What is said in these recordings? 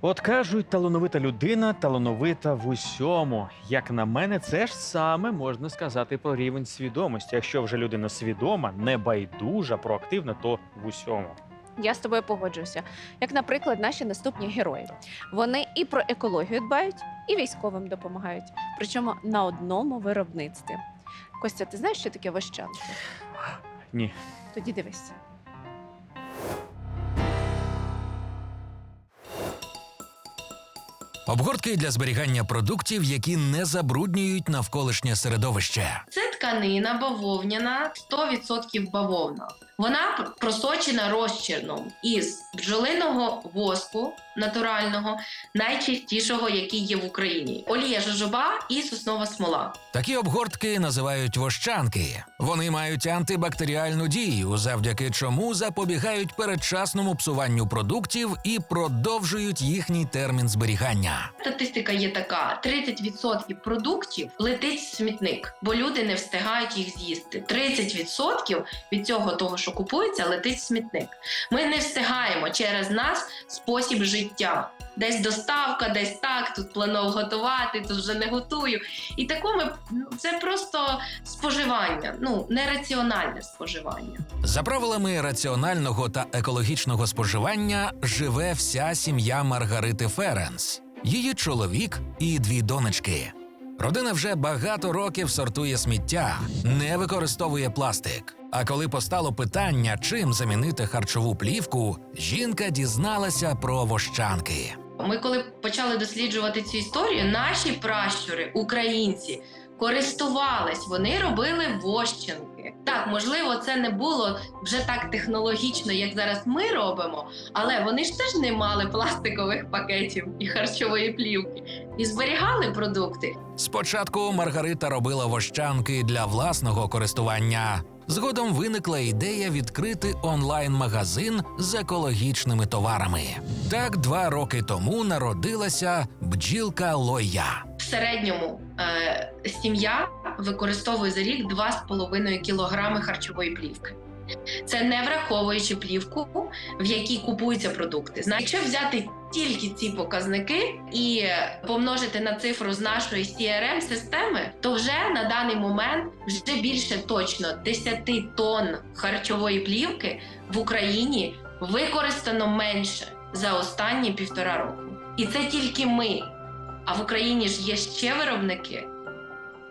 От кажуть, талановита людина, талановита в усьому. Як на мене, це ж саме можна сказати про рівень свідомості. Якщо вже людина свідома, небайдужа, проактивна, то в усьому. Я з тобою погоджуюся. Як, наприклад, наші наступні герої. Вони і про екологію дбають, і військовим допомагають. Причому на одному виробництві. Костя, ти знаєш, що таке вощанки? Ні. Тоді дивись. Обгортки для зберігання продуктів, які не забруднюють навколишнє середовище. Це тканина бавовняна, 100% бавовна. Вона просочена розчином із бджолиного воску натурального, найчистішого, який є в Україні. Олія жожоба і соснова смола. Такі обгортки називають вощанки. Вони мають антибактеріальну дію, завдяки чому запобігають передчасному псуванню продуктів і продовжують їхній термін зберігання. Статистика є така: 30% продуктів летить в смітник, бо люди не встигають їх з'їсти. 30% від цього того, що купується, летить в смітник. Ми не встигаємо через нас спосіб життя. Десь доставка, десь так, тут планував готувати, тут вже не готую. І таку ми ну, це просто споживання, ну нераціональне споживання. За правилами раціонального та екологічного споживання живе вся сім'я Маргарити Ференс, її чоловік і дві донечки. Родина вже багато років сортує сміття, не використовує пластик. А коли постало питання, чим замінити харчову плівку, жінка дізналася про вощанки. Ми, коли почали досліджувати цю історію, наші пращури, українці, користувались, вони робили вощенки. Так, можливо, це не було вже так технологічно, як зараз ми робимо, але вони ж теж не мали пластикових пакетів і харчової плівки і зберігали продукти. Спочатку Маргарита робила вощанки для власного користування. Згодом виникла ідея відкрити онлайн-магазин з екологічними товарами. Так, два роки тому народилася бджілка Лоя. В середньому е, сім'я використовує за рік 2,5 кілограми харчової плівки. Це не враховуючи плівку, в якій купуються продукти. Зна- Якщо взяти тільки ці показники і помножити на цифру з нашої crm системи то вже на даний момент вже більше точно 10 тонн харчової плівки в Україні використано менше за останні півтора року. І це тільки ми. А в Україні ж є ще виробники.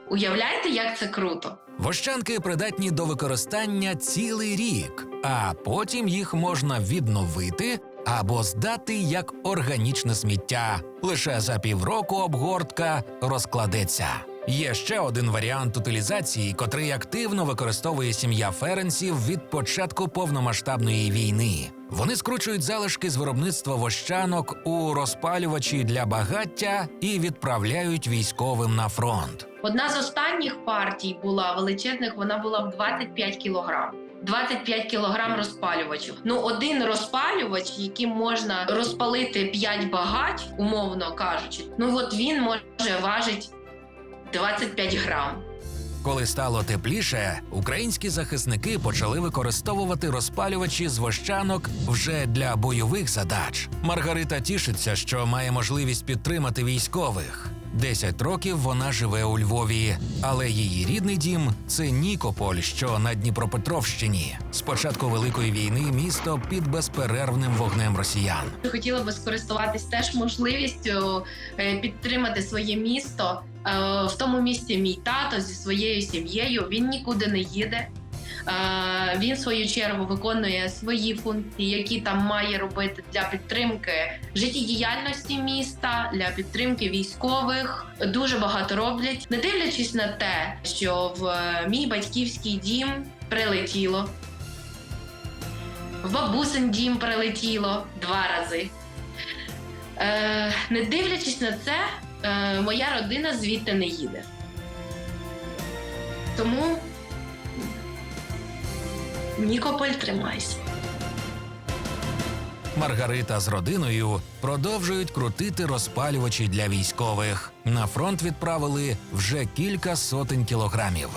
Уявляєте, як це круто? Вощанки придатні до використання цілий рік, а потім їх можна відновити або здати як органічне сміття. Лише за півроку обгортка розкладеться. Є ще один варіант утилізації, котрий активно використовує сім'я Ференсів від початку повномасштабної війни. Вони скручують залишки з виробництва вощанок у розпалювачі для багаття і відправляють військовим на фронт. Одна з останніх партій була величезних, вона була в 25 кілограм. 25 кілограм розпалювачів. Ну, один розпалювач, яким можна розпалити 5 багать, умовно кажучи, ну от він може важить 25 грам. Коли стало тепліше, українські захисники почали використовувати розпалювачі з вощанок вже для бойових задач. Маргарита тішиться, що має можливість підтримати військових. Десять років вона живе у Львові, але її рідний дім це Нікополь, що на Дніпропетровщині. З початку великої війни місто під безперервним вогнем росіян. Хотіла би скористуватись теж можливістю е, підтримати своє місто. Е, В тому місті мій тато зі своєю сім'єю він нікуди не їде. Е, Він в свою чергу виконує свої функції, які там має робити для підтримки життєдіяльності міста, для підтримки військових. Дуже багато роблять, не дивлячись на те, що в е, мій батьківський дім прилетіло. В бабусин дім прилетіло два рази. Не дивлячись на це, моя родина звідти не їде. Тому Нікополь тримайся. Маргарита з родиною продовжують крутити розпалювачі для військових. На фронт відправили вже кілька сотень кілограмів.